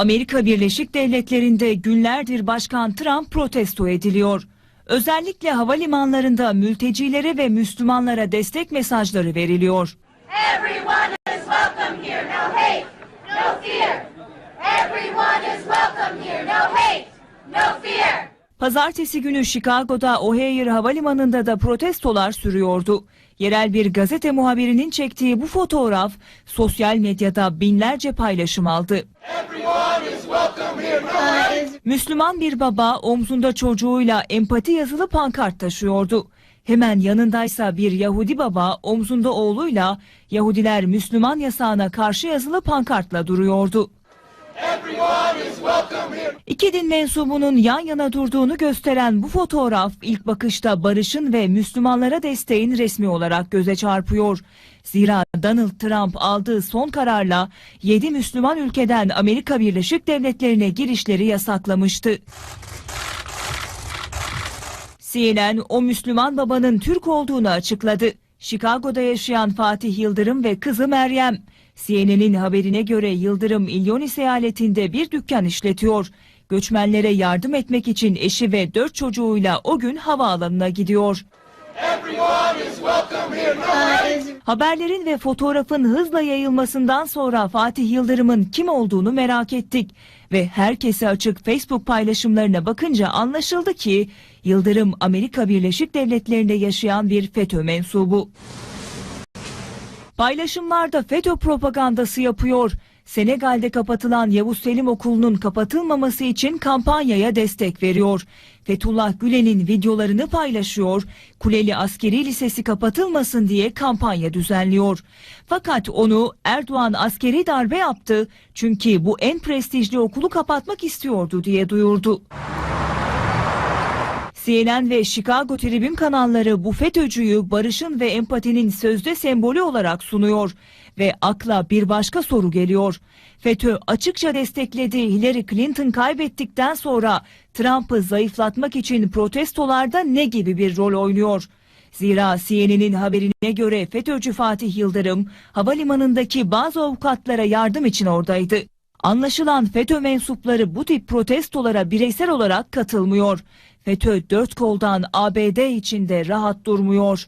Amerika Birleşik Devletleri'nde günlerdir Başkan Trump protesto ediliyor. Özellikle havalimanlarında mültecilere ve Müslümanlara destek mesajları veriliyor. No fear. Everyone. Pazartesi günü Chicago'da O'Hare Havalimanı'nda da protestolar sürüyordu. Yerel bir gazete muhabirinin çektiği bu fotoğraf sosyal medyada binlerce paylaşım aldı. Müslüman bir baba omzunda çocuğuyla empati yazılı pankart taşıyordu. Hemen yanındaysa bir Yahudi baba omzunda oğluyla Yahudiler Müslüman yasağına karşı yazılı pankartla duruyordu. İki din mensubunun yan yana durduğunu gösteren bu fotoğraf ilk bakışta barışın ve Müslümanlara desteğin resmi olarak göze çarpıyor. Zira Donald Trump aldığı son kararla 7 Müslüman ülkeden Amerika Birleşik Devletleri'ne girişleri yasaklamıştı. CNN o Müslüman babanın Türk olduğunu açıkladı. Chicago'da yaşayan Fatih Yıldırım ve kızı Meryem. CNN'in haberine göre Yıldırım İlyonis eyaletinde bir dükkan işletiyor. Göçmenlere yardım etmek için eşi ve dört çocuğuyla o gün havaalanına gidiyor. Haberlerin ve fotoğrafın hızla yayılmasından sonra Fatih Yıldırım'ın kim olduğunu merak ettik ve herkese açık Facebook paylaşımlarına bakınca anlaşıldı ki Yıldırım Amerika Birleşik Devletleri'nde yaşayan bir FETÖ mensubu. Paylaşımlarda FETÖ propagandası yapıyor. Senegal'de kapatılan Yavuz Selim Okulu'nun kapatılmaması için kampanyaya destek veriyor. Fethullah Gülen'in videolarını paylaşıyor. Kuleli Askeri Lisesi kapatılmasın diye kampanya düzenliyor. Fakat onu Erdoğan askeri darbe yaptı çünkü bu en prestijli okulu kapatmak istiyordu diye duyurdu. CNN ve Chicago Tribune kanalları bu FETÖ'cüyü barışın ve empatinin sözde sembolü olarak sunuyor. Ve akla bir başka soru geliyor. FETÖ açıkça desteklediği Hillary Clinton kaybettikten sonra Trump'ı zayıflatmak için protestolarda ne gibi bir rol oynuyor? Zira CNN'in haberine göre FETÖ'cü Fatih Yıldırım havalimanındaki bazı avukatlara yardım için oradaydı. Anlaşılan FETÖ mensupları bu tip protestolara bireysel olarak katılmıyor. FETÖ dört koldan ABD içinde rahat durmuyor.